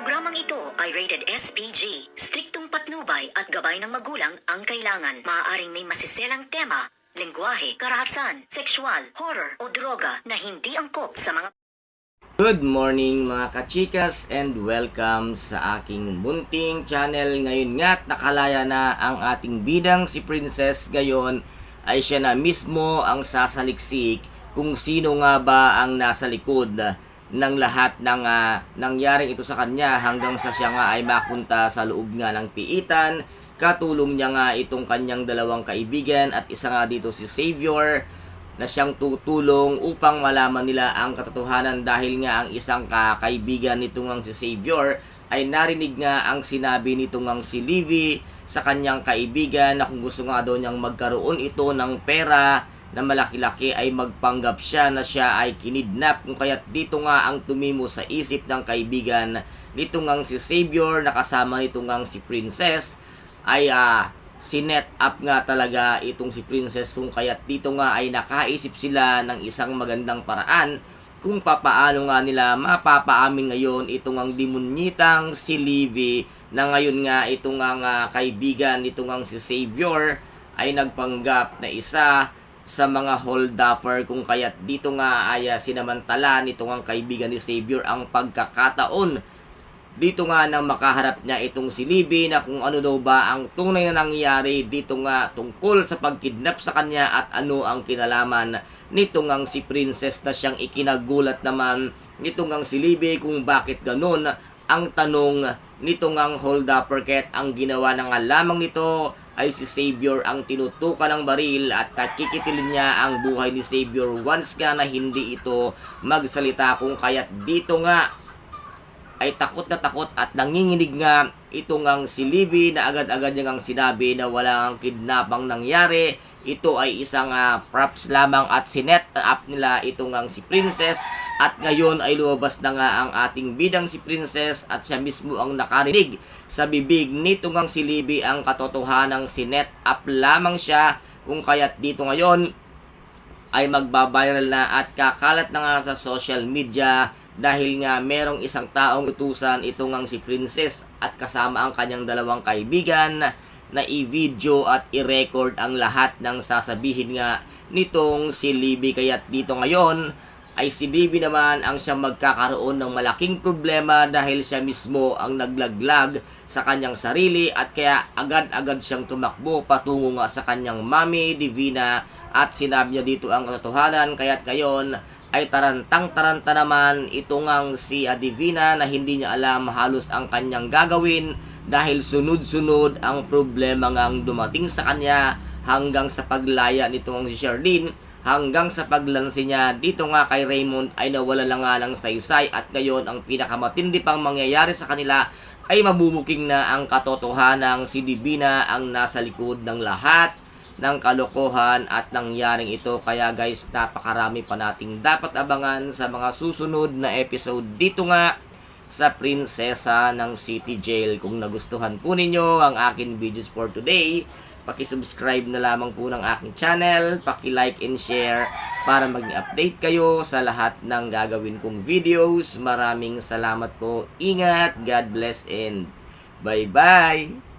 Programang ito ay rated SPG. Striktong patnubay at gabay ng magulang ang kailangan. Maaaring may masiselang tema, lengguwahe, karahasan, sexual, horror o droga na hindi angkop sa mga Good morning mga kachikas and welcome sa aking munting channel. Ngayon nga't nakalaya na ang ating bidang si Princess Gayon ay siya na mismo ang sasaliksik kung sino nga ba ang nasa likod ng lahat ng ah, nangyaring ito sa kanya hanggang sa siya nga ay mapunta sa loob nga ng piitan. Katulong niya nga itong kanyang dalawang kaibigan at isa nga dito si Savior na siyang tutulong upang malaman nila ang katotohanan dahil nga ang isang kakaibigan nito ngang si Savior ay narinig nga ang sinabi nito ngang si Livy sa kanyang kaibigan na kung gusto nga daw niyang magkaroon ito ng pera na malaki-laki ay magpanggap siya na siya ay kinidnap. Kung kaya't dito nga ang tumimo sa isip ng kaibigan nito ngang si Savior na kasama nito ngang si Princess ay ah, sinet up nga talaga itong si Princess. Kung kaya't dito nga ay nakaisip sila ng isang magandang paraan kung papaano nga nila mapapaamin ngayon itong ang demonitang si Livy na ngayon nga itong ang ah, kaibigan nitong ang si Savior ay nagpanggap na isa sa mga holdupper kung kaya't dito nga ay sinamantala nitong ang kaibigan ni Savior ang pagkakataon. Dito nga nang makaharap niya itong si Libby na kung ano daw ba ang tunay na nangyari dito nga tungkol sa pagkidnap sa kanya at ano ang kinalaman nito ngang si Princess na siyang ikinagulat naman nito ngang si Libby kung bakit ganun ang tanong nito ngang hold up ang ginawa na nga lamang nito ay si Savior ang tinutukan ng baril at kakikitilin niya ang buhay ni Savior once nga na hindi ito magsalita kung kaya't dito nga ay takot na takot at nanginginig nga ito ngang si Libby na agad-agad niya ngang sinabi na walang kidnapang nangyari. Ito ay isang ah, props lamang at sinet up nila ito ngang si Princess at ngayon ay lumabas na nga ang ating bidang si Princess at siya mismo ang nakarinig. Sa bibig nito ngang si Libby ang katotohanang sinet up lamang siya kung kaya't dito ngayon ay magbabiral na at kakalat na nga sa social media dahil nga merong isang taong utusan ito ngang si Princess at kasama ang kanyang dalawang kaibigan na i-video at i-record ang lahat ng sasabihin nga nitong si Libby kaya't dito ngayon ay si Libby naman ang siyang magkakaroon ng malaking problema dahil siya mismo ang naglaglag sa kanyang sarili at kaya agad-agad siyang tumakbo patungo nga sa kanyang mami Divina at sinabi niya dito ang katotohanan. Kaya't ngayon ay tarantang-taranta naman ito si ah, Divina na hindi niya alam halos ang kanyang gagawin dahil sunod-sunod ang problema ngang dumating sa kanya hanggang sa paglaya nitong si Sherlyn hanggang sa paglansi niya dito nga kay Raymond ay nawala na nga ng saysay at ngayon ang pinakamatindi pang mangyayari sa kanila ay mabubuking na ang katotohanang si Divina ang nasa likod ng lahat ng kalokohan at nangyaring ito. Kaya guys, napakarami pa nating dapat abangan sa mga susunod na episode dito nga sa Prinsesa ng City Jail. Kung nagustuhan po ninyo ang akin videos for today, pakisubscribe na lamang po ng aking channel, paki-like and share para maging update kayo sa lahat ng gagawin kong videos. Maraming salamat po. Ingat, God bless and bye-bye!